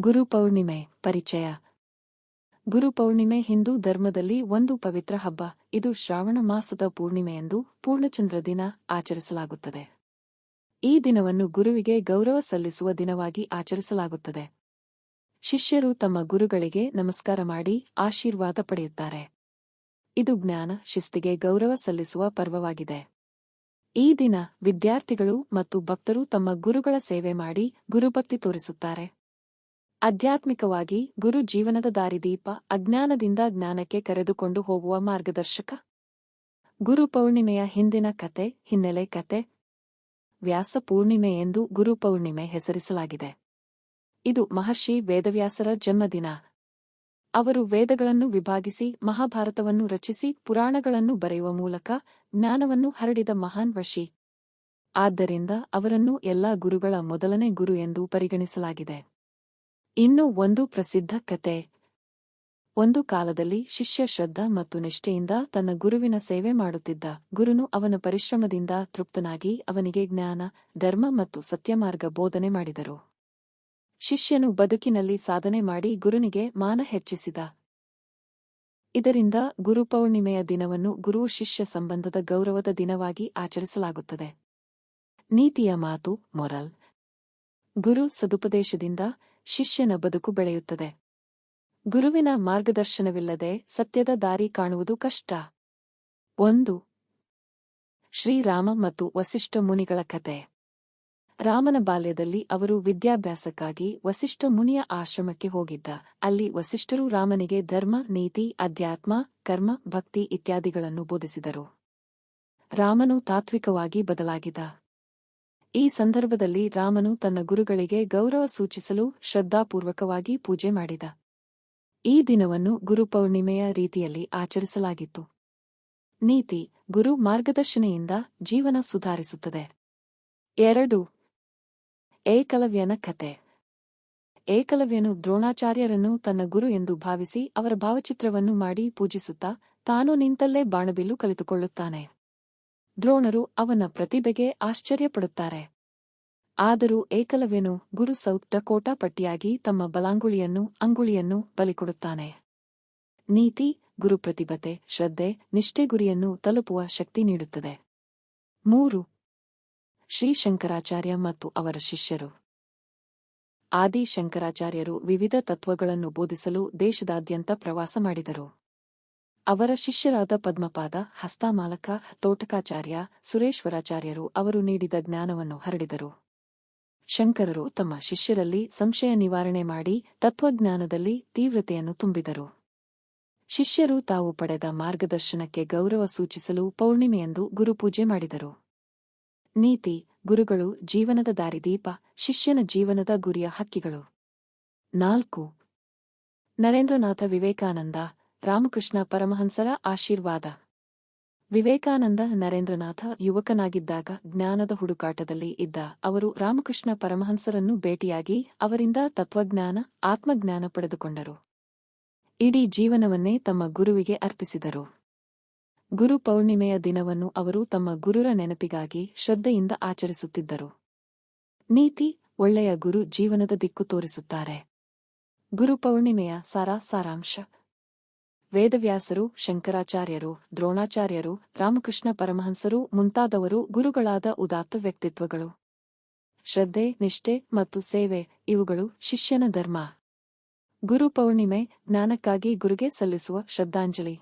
ಗುರು ಪೌರ್ಣಿಮೆ, ಪರಿಚಯ. ಗುರು ಪೌರ್ಣಿಮೆ ಹಿಂದೂ ಧರ್ಮದಲ್ಲಿ ಒಂದು ಪವಿತ್ರ ಹಬ್ಬ. ಇದು ಶ್ರಾವಣ ಮಾಸದ ಪೂರ್ಣಿಮೆಯೆಂದು ಪೂರ್ಣಚಂದ್ರ ದಿನ ಆಚರಿಸಲಾಗುತ್ತದೆ. ಈ ದಿನವನ್ನು ಗುರುವಿಗೆ ಗೌರವ ಸಲ್ಲಿಸುವ ದಿನವಾಗಿ ಆಚರಿಸಲಾಗುತ್ತದೆ. ಶಿಷ್ಯರು ತಮ್ಮ ಗುರುಗಳಿಗೆ ನಮಸ್ಕಾರ ಮಾಡಿ ಆಶೀರ್ವಾದ ಪಡೆಯುತ್ತಾರೆ. ಇದು ಜ್ಞಾನ, ಶಿಸ್ತಿಗೆ ಗೌರವ ಸಲ್ಲಿಸುವ ಪರ್ವವಾಗಿದೆ. ಈ ದಿನ ವಿದ್ಯಾರ್ಥಿಗಳು ಮತ್ತು ಭಕ್ತರು ತಮ್ಮ ಗುರುಗಳ ಸೇವೆ ಮಾಡಿ ಗುರುಭಕ್ತಿ ತೋರಿಸುತ್ತಾರೆ. ಆಧ್ಯಾತ್ಮಿಕವಾಗಿ ಗುರು ಜೀವನದ ದಾರಿದೀಪ ಅಜ್ಞಾನದಿಂದ ಜ್ಞಾನಕ್ಕೆ ಕರೆದುಕೊಂಡು ಹೋಗುವ ಮಾರ್ಗದರ್ಶಕ. ಗುರು ಪೌರ್ಣಿಮೆಯ ಹಿಂದಿನ ಕತೆ, ಹಿನ್ನೆಲೆ ಕತೆ. ವ್ಯಾಸ ಪೂರ್ಣಿಮೆ ಎಂದು ಗುರು ಪೌರ್ಣಿಮೆ ಹೆಸರಿಸಲಾಗಿದೆ. ಇದು ಮಹರ್ಷಿ ವೇದವ್ಯಾಸರ ಜನ್ಮದಿನ. ಅವರು ವೇದಗಳನ್ನು ವಿಭಾಗಿಸಿ ಮಹಾಭಾರತವನ್ನು ರಚಿಸಿ ಪುರಾಣಗಳನ್ನು ಬರೆಯುವ ಮೂಲಕ ಜ್ಞಾನವನ್ನು ಹರಡಿದ ಮಹಾನ್ ವಶಿ. ಆದ್ದರಿಂದ ಅವರನ್ನು ಎಲ್ಲಾ ಗುರುಗಳ ಮೊದಲನೇ ಗುರು ಎಂದು ಪರಿಗಣಿಸಲಾಗಿದೆ. ಇನ್ನು ಒಂದು ಪ್ರಸಿದ್ಧ ಕತೆ. ಒಂದು ಕಾಲದಲ್ಲಿ ಶಿಷ್ಯ ಶ್ರದ್ಧಾ ಮತ್ತು ನಿಷ್ಠೆಯಿಂದ ತನ್ನ ಗುರುವಿನ ಸೇವೆ ಮಾಡುತ್ತಿದ್ದ ಗುರುನು ಅವನ ಪರಿಶ್ರಮದಿಂದ ತೃಪ್ತನಾಗಿ ಅವನಿಗೆ ಜ್ಞಾನ, ಧರ್ಮ ಮತ್ತು ಸತ್ಯಮಾರ್ಗ ಬೋಧನೆ ಮಾಡಿದರು. ಶಿಷ್ಯನು ಬದುಕಿನಲ್ಲಿ ಸಾಧನೆ ಮಾಡಿ ಗುರುನಿಗೆ ಮಾನ ಹೆಚ್ಚಿಸಿದ. ಇದರಿಂದ ಗುರುಪೌರ್ಣಿಮೆಯ ದಿನವನ್ನು ಗುರು ಶಿಷ್ಯ ಸಂಬಂಧದ ಗೌರವದ ದಿನವಾಗಿ ಆಚರಿಸಲಾಗುತ್ತದೆ. ನೀತಿಯ ಮಾತು, ಮೊರಲ್. ಗುರು ಸದುಪದೇಶದಿಂದ ಶಿಷ್ಯನ ಬದುಕು ಬೆಳೆಯುತ್ತದೆ. ಗುರುವಿನ ಮಾರ್ಗದರ್ಶನವಿಲ್ಲದೆ ಸತ್ಯದ ದಾರಿ ಕಾಣುವುದು ಕಷ್ಟ. ಒಂದು, ಶ್ರೀರಾಮ ಮತ್ತು ವಸಿಷ್ಠ ಮುನಿಗಳ ಕತೆ. ರಾಮನ ಬಾಲ್ಯದಲ್ಲಿ ಅವರು ವಿದ್ಯಾಭ್ಯಾಸಕ್ಕಾಗಿ ವಸಿಷ್ಠ ಮುನಿಯ ಆಶ್ರಮಕ್ಕೆ ಹೋಗಿದ್ದ. ಅಲ್ಲಿ ವಸಿಷ್ಠರು ರಾಮನಿಗೆ ಧರ್ಮ, ನೀತಿ, ಅಧ್ಯಾತ್ಮ, ಕರ್ಮ, ಭಕ್ತಿ ಇತ್ಯಾದಿಗಳನ್ನು ಬೋಧಿಸಿದರು. ರಾಮನು ತಾತ್ವಿಕವಾಗಿ ಬದಲಾಗಿದ ಈ ಸಂದರ್ಭದಲ್ಲಿ ರಾಮನು ತನ್ನ ಗುರುಗಳಿಗೆ ಗೌರವ ಸೂಚಿಸಲು ಶ್ರದ್ಧಾಪೂರ್ವಕವಾಗಿ ಪೂಜೆ ಮಾಡಿದ. ಈ ದಿನವನ್ನು ಗುರುಪೌರ್ಣಿಮೆಯ ರೀತಿಯಲ್ಲಿ ಆಚರಿಸಲಾಗಿತ್ತು. ನೀತಿ, ಗುರು ಮಾರ್ಗದರ್ಶನೆಯಿಂದ ಜೀವನ ಸುಧಾರಿಸುತ್ತದೆ. ಎರಡು, ಏಕಲವ್ಯನ ಕತೆ ಏಕಲವ್ಯನು ದ್ರೋಣಾಚಾರ್ಯರನ್ನು ತನ್ನ ಗುರು ಎಂದು ಭಾವಿಸಿ ಅವರ ಭಾವಚಿತ್ರವನ್ನು ಮಾಡಿ ಪೂಜಿಸುತ್ತಾ ತಾನು ನಿಂತಲ್ಲೇ ಬಾಣಬಿಲ್ಲು ಕಲಿತುಕೊಳ್ಳುತ್ತಾನೆ. ದ್ರೋಣರು ಅವನ ಪ್ರತಿಭೆಗೆ ಆಶ್ಚರ್ಯಪಡುತ್ತಾರೆ. ಆದರೂ ಏಕಲವೇನು ಗುರು ಸೌತ್ ಡಕೋಟಾ ಪಟ್ಟಿಯಾಗಿ ತಮ್ಮ ಬಲಾಂಗುಳಿಯನ್ನು, ಅಂಗುಳಿಯನ್ನು ಬಲಿಕೊಡುತ್ತಾನೆ. ನೀತಿ ಗುರು ಪ್ರತಿಭತೆ ಶ್ರದ್ಧೆ, ನಿಷ್ಠೆ ಗುರಿಯನ್ನು ತಲುಪುವ ಶಕ್ತಿ ನೀಡುತ್ತದೆ. ಮೂರು. ಶ್ರೀ ಶಂಕರಾಚಾರ್ಯ ಮತ್ತು ಅವರ ಶಿಷ್ಯರು. ಆದಿ ಶಂಕರಾಚಾರ್ಯರು ವಿವಿಧ ತತ್ವಗಳನ್ನು ಬೋಧಿಸಲು ದೇಶದಾದ್ಯಂತ ಪ್ರವಾಸ ಮಾಡಿದರು. ಅವರ ಶಿಷ್ಯರಾದ ಪದ್ಮಪಾದ, ಹಸ್ತಾಮಾಲಕ, ತೋಟಕಾಚಾರ್ಯ, ಸುರೇಶ್ವರಾಚಾರ್ಯರು ಅವರು ನೀಡಿದ ಜ್ಞಾನವನ್ನು ಹರಡಿದರು. ಶಂಕರರು ತಮ್ಮ ಶಿಷ್ಯರಲ್ಲಿ ಸಂಶಯ ನಿವಾರಣೆ ಮಾಡಿ ತತ್ವಜ್ಞಾನದಲ್ಲಿ ತೀವ್ರತೆಯನ್ನು ತುಂಬಿದರು. ಶಿಷ್ಯರು ತಾವು ಪಡೆದ ಮಾರ್ಗದರ್ಶನಕ್ಕೆ ಗೌರವ ಸೂಚಿಸಲು ಪೌರ್ಣಿಮೆಯಂದು ಗುರುಪೂಜೆ ಮಾಡಿದರು. ನೀತಿ, ಗುರುಗಳು ಜೀವನದ ದಾರಿದೀಪ, ಶಿಷ್ಯನ ಜೀವನದ ಗುರಿಯ ಹಕ್ಕಿಗಳು. ನಾಲ್ಕು. ನರೇಂದ್ರನಾಥ ವಿವೇಕಾನಂದ ರಾಮಕೃಷ್ಣ ಪರಮಹಂಸರ ಆಶೀರ್ವಾದ. ವಿವೇಕಾನಂದ ನರೇಂದ್ರನಾಥ ಯುವಕನಾಗಿದ್ದಾಗ ಜ್ಞಾನದ ಹುಡುಕಾಟದಲ್ಲಿ ಇದ್ದ ಅವರು ರಾಮಕೃಷ್ಣ ಪರಮಹಂಸರನ್ನು ಭೇಟಿಯಾಗಿ ಅವರಿಂದ ತತ್ವಜ್ಞಾನ, ಆತ್ಮಜ್ಞಾನ ಪಡೆದುಕೊಂಡರು. ಇಡೀ ಜೀವನವನ್ನೇ ತಮ್ಮ ಗುರುವಿಗೆ ಅರ್ಪಿಸಿದರು. ಗುರು ಪೌರ್ಣಿಮೆಯ ದಿನವನ್ನು ಅವರು ತಮ್ಮ ಗುರುರ ನೆನಪಿಗಾಗಿ ಶ್ರದ್ಧೆಯಿಂದ ಆಚರಿಸುತ್ತಿದ್ದರು. ನೀತಿ ಒಳ್ಳೆಯ ಗುರು ಜೀವನದ ದಿಕ್ಕು ತೋರಿಸುತ್ತಾರೆ. ಗುರು ಪೌರ್ಣಿಮೆಯ ಸಾರಾ ಸಾರಾಂಶ. ವೇದವ್ಯಾಸರು, ಶಂಕರಾಚಾರ್ಯರು, ದ್ರೋಣಾಚಾರ್ಯರು, ರಾಮಕೃಷ್ಣ ಪರಮಹಂಸರು ಮುಂತಾದವರು ಗುರುಗಳಾದ ಉದಾತ್ತ ವ್ಯಕ್ತಿತ್ವಗಳು. ಶ್ರದ್ಧೆ, ನಿಷ್ಠೆ ಮತ್ತು ಸೇವೆ ಇವುಗಳು ಶಿಷ್ಯನ ಧರ್ಮ. ಗುರು ಪೌರ್ಣಿಮೆ, ಜ್ಞಾನಕ್ಕಾಗಿ ಗುರುಗೆ ಸಲ್ಲಿಸುವ ಶ್ರದ್ಧಾಂಜಲಿ.